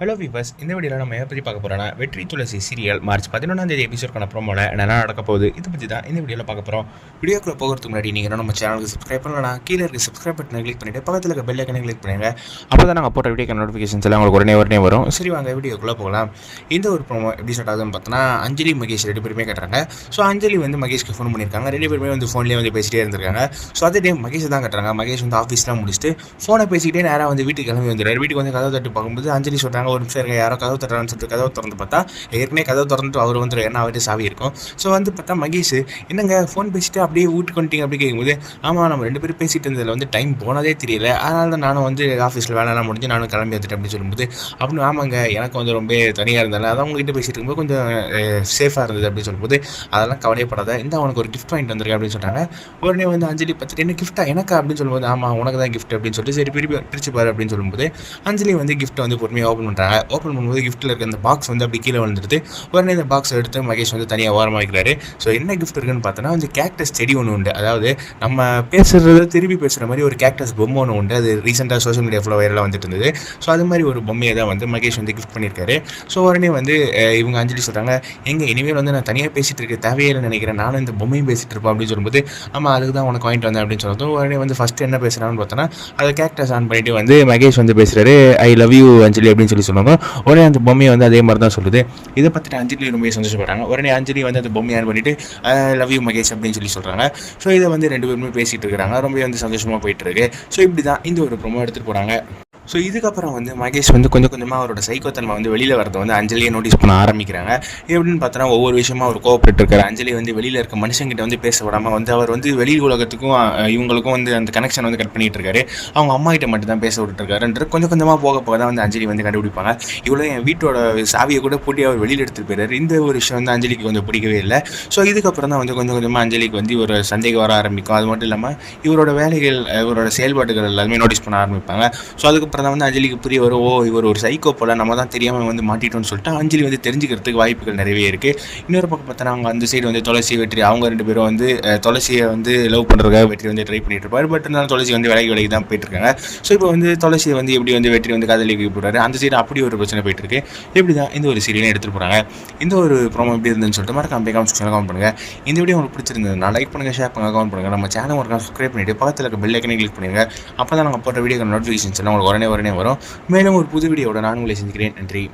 Hello viewers இந்த வீடியோவில் நம்ம எதை பற்றி பார்க்க போகிறோம்னா வெற்றி துளசி சீரியல் மார்ச் பதினொன்றாம் தேதி எபிசோட்கான ப்ரோமோல என்னென்ன நடக்க போகுது இதை பற்றி தான் இந்த வீடியோவில் பார்க்க போகிறோம் வீடியோக்குள்ள போகிறதுக்கு முன்னாடி நீங்கள் நம்ம சேனலுக்கு சப்ஸ்கிரைப் பண்ணலாம் கீழே இருக்க சப்ஸ்கிரைப் பட்டனை கிளிக் பண்ணிட்டு பக்கத்தில் இருக்க பெல் ஐக்கனை கிளிக் பண்ணுங்க. அப்போ தான் நாங்கள் போட்ட வீடியோ நோட்டிஃபிகேஷன்ஸ் எல்லாம் உங்களுக்கு உடனே உடனே வரும். சரி வாங்க வீடியோக்குள்ளே போகலாம். இந்த ஒரு ப்ரோமோ எப்படி ஸ்டார்ட் ஆகுதுன்னு பார்த்தோன்னா அஞ்சலி மகேஷ் ரெண்டு பேருமே கட்டுறாங்க. ஸோ அஞ்சலி வந்து மகேஷ்க்கு ஃபோன் பண்ணியிருக்காங்க. ரெண்டு பேருமே வந்து ஃபோன்லேயே வந்து பேசிகிட்டே இருந்திருக்காங்க. ஸோ அதே டைம் மகேஷ் தான் கட்டுறாங்க. மகேஷ் வந்து ஆஃபீஸ்லாம் முடிச்சுட்டு ஃபோனை பேசிக்கிட்டே நேராக வந்து வீட்டுக்கு கிளம்பி வந்துடுறாரு. வீட்டுக்கு வந்து கதை தட்டு பார்க்கும்போது அஞ்சலி சொல்கிறாங்க ஒரு நிமிஷம் இருங்க யாரோ கதவு தட்டுறான்னு சொல்லிட்டு கதவு திறந்து பார்த்தா ஏற்கனவே கதவு திறந்துட்டு அவர் வந்துடும் ஏன்னா அவர்கிட்ட சாவி இருக்கும். ஸோ வந்து பார்த்தா மகேஷ் என்னங்க ஃபோன் பேசிட்டு அப்படியே வீட்டுக்கு வந்துட்டீங்க அப்படி கேட்கும்போது ஆமாம் நம்ம ரெண்டு பேரும் பேசிட்டு இருந்ததில் வந்து டைம் போனதே தெரியல. அதனால தான் நானும் வந்து ஆஃபீஸில் வேலைலாம் முடிஞ்சு நானும் கிளம்பி வந்துட்டேன் அப்படின்னு சொல்லும்போது அப்படின்னு ஆமாங்க எனக்கு வந்து ரொம்ப தனியாக இருந்தாலும் அதான் உங்ககிட்ட பேசிட்டு இருக்கும்போது கொஞ்சம் சேஃபாக இருந்தது அப்படின்னு சொல்லும்போது அதெல்லாம் கவலைப்படாத இந்த அவனுக்கு ஒரு கிஃப்ட் வாங்கிட்டு வந்திருக்கேன் அப்படின்னு சொன்னாங்க உடனே வந்து அஞ்சலி பார்த்துட்டு என்ன கிஃப்ட்டா எனக்கா? அப்படின்னு சொல்லும்போது ஆமாம் உனக்கு தான் கிஃப்ட் அப்படின்னு சொல்லிட்டு சரி பிரிப்பி பிரிச்சு பாரு அப்படின்னு சொல்லும்போது அஞ்சலி வந்து கிஃப்ட்டை வந்து பொறுமையாக ஓப்பன் பண்ணுறாங்க ஓப்பன் பண்ணும்போது கிஃப்ட்டில் இருக்க அந்த பாக்ஸ் வந்து அப்படி கீழே விழுந்துருது உடனே இந்த பாக்ஸ் எடுத்து மகேஷ் வந்து தனியாக ஓரமாக வைக்கிறாரு. ஸோ என்ன கிஃப்ட் இருக்குன்னு பார்த்தோன்னா வந்து கேக்டஸ் செடி ஒன்று உண்டு. அதாவது நம்ம பேசுகிறத திருப்பி பேசுகிற மாதிரி ஒரு கேக்டஸ் பொம்மை ஒன்று உண்டு. அது ரீசெண்டாக சோஷியல் மீடியா ஃபுல்லாக வைரலாக வந்துட்டு இருந்தது. ஸோ அது மாதிரி ஒரு பொம்மையை தான் வந்து மகேஷ் வந்து கிஃப்ட் பண்ணியிருக்காரு. ஸோ உடனே வந்து இவங்க அஞ்சலி சொல்கிறாங்க எங்கே இனிமேல் வந்து நான் தனியாக பேசிகிட்டு இருக்க தேவையில்லை நினைக்கிறேன். நானும் இந்த பொம்மையும் பேசிகிட்டு இருப்பேன். அப்படின்னு சொல்லும்போது ஆமாம் அதுக்கு தான் உனக்கு வாங்கிட்டு வந்தேன். அப்படின்னு சொல்லும்போது உடனே வந்து ஃபஸ்ட்டு என்ன பேசுகிறான்னு பார்த்தோன்னா அதை கேக்டஸ் ஆன் பண்ணிட்டு வந்து மகேஷ் வந்து பேசுகிறாரு ஐ லவ் யூ அஞ்சலி. அப்படின்னு சொல்லி சொல்லுவாங்க. உடனே அந்த பொம்மையை வந்து அதே மாதிரி தான் சொல்லுது. இதை பற்றின அஞ்சலி ரொம்ப சந்தோஷப்படுறாங்க உடனே அஞ்சலி வந்து அந்த பொம்மையை ஆன் பண்ணிட்டு லவ் யூ மகேஷ் அப்படின்னு சொல்லி சொல்கிறாங்க ஸோ இதை வந்து ரெண்டு பேருமே பேசிகிட்டு இருக்கிறாங்க. ரொம்ப வந்து சந்தோஷமாக போயிட்டு இருக்கு. ஸோ இப்படி தான் இந்த ஒரு ப்ரோமோ எடுத்துகிட்டு போகிறாங்க ஸோ இதுக்கப்புறம் வந்து மகேஷ் வந்து கொஞ்சம் கொஞ்சமாக அவரோட சைக்கோத்தன்மை வந்து வெளியில் வரதை வந்து அஞ்சலியை நோட்டீஸ் பண்ண ஆரம்பிக்கிறாங்க. எப்படின்னு பார்த்தோன்னா ஒவ்வொரு விஷயமா அவர் கோவப்பட்டு இருக்காரு அஞ்சலி வந்து வெளியில் இருக்க மனுஷங்கிட்ட வந்து பேச வந்து அவர் வந்து வெளி உலகத்துக்கும் இவங்களுக்கும் வந்து அந்த கனெக்ஷன் வந்து கட் பண்ணிட்டு இருக்காரு அவங்க அம்மா கிட்ட மட்டும் தான் பேச விட்டுருக்காருன்ற கொஞ்சம் கொஞ்சமாக போக போக தான் வந்து அஞ்சலி வந்து கண்டுபிடிப்பாங்க. இவ்வளோ என் வீட்டோட சாவியை கூட பூட்டி அவர் வெளியில் எடுத்துட்டு போயிறாரு இந்த ஒரு விஷயம் வந்து அஞ்சலிக்கு கொஞ்சம் பிடிக்கவே இல்லை. ஸோ இதுக்கப்புறம் தான் வந்து கொஞ்சம் கொஞ்சமாக அஞ்சலிக்கு வந்து ஒரு சந்தேகம் வர ஆரம்பிக்கும். அது மட்டும் இல்லாமல் இவரோட வேலைகள் இவரோட செயல்பாடுகள் எல்லாமே நோட்டீஸ் பண்ண ஆரம்பிப்பாங்க. ஸோ அதுக்கப்புறம் தான் வந்து அஞ்சலிக்கு புரிய வரும் ஓ இவர் ஒரு சைக்கோ போல நம்ம தான் தெரியாமல் வந்து மாட்டிட்டோம்னு சொல்லிட்டு அஞ்சலி வந்து தெரிஞ்சுக்கிறதுக்கு வாய்ப்புகள் நிறையவே இருக்குது இன்னொரு பக்கம் பார்த்தோன்னா அவங்க அந்த சைடு வந்து துளசி வெற்றி அவங்க ரெண்டு பேரும் வந்து துளசியை வந்து லவ் பண்ணுறதுக்காக வெற்றி வந்து ட்ரை பண்ணிட்டு இருப்பார். பட் இருந்தாலும் துளசி வந்து விலகி விலகி தான் போயிட்டு இருக்காங்க ஸோ இப்போ வந்து துளசியை வந்து எப்படி வந்து வெற்றி வந்து காதலிக்கு போடுறாரு அந்த சைடு அப்படி ஒரு பிரச்சனை போயிட்டு இருக்கு. எப்படி தான் இந்த ஒரு சீரியலையும் எடுத்துகிட்டு போகிறாங்க இந்த ஒரு ப்ரோமோ எப்படி இருந்துன்னு சொல்லிட்டு மறக்காம போய் கமெண்ட் செக்ஷனில் கமெண்ட் பண்ணுங்கள் இந்த வீடியோ உங்களுக்கு பிடிச்சிருந்ததுனா லைக் பண்ணுங்கள் ஷேர் பண்ணுங்கள் கமெண்ட் பண்ணுங்கள் நம்ம சேனல் ஒரு சப்ஸ்கிரைப் பண்ணிவிட்டு பக்கத்தில் இருக்க பெல் ஐக்கனை கிளிக் பண்ணுங்கள் அப்போ தான் நாங்கள் போட்ட வீடியோ நோட்டிஃபிகேஷன்ஸ் எல்லாம் உங்களுக்கு உடனே உடனே வரும். மேலும் ஒரு புது வீடியோட நான் உங்களை சந்திக்கிறேன். நன்றி.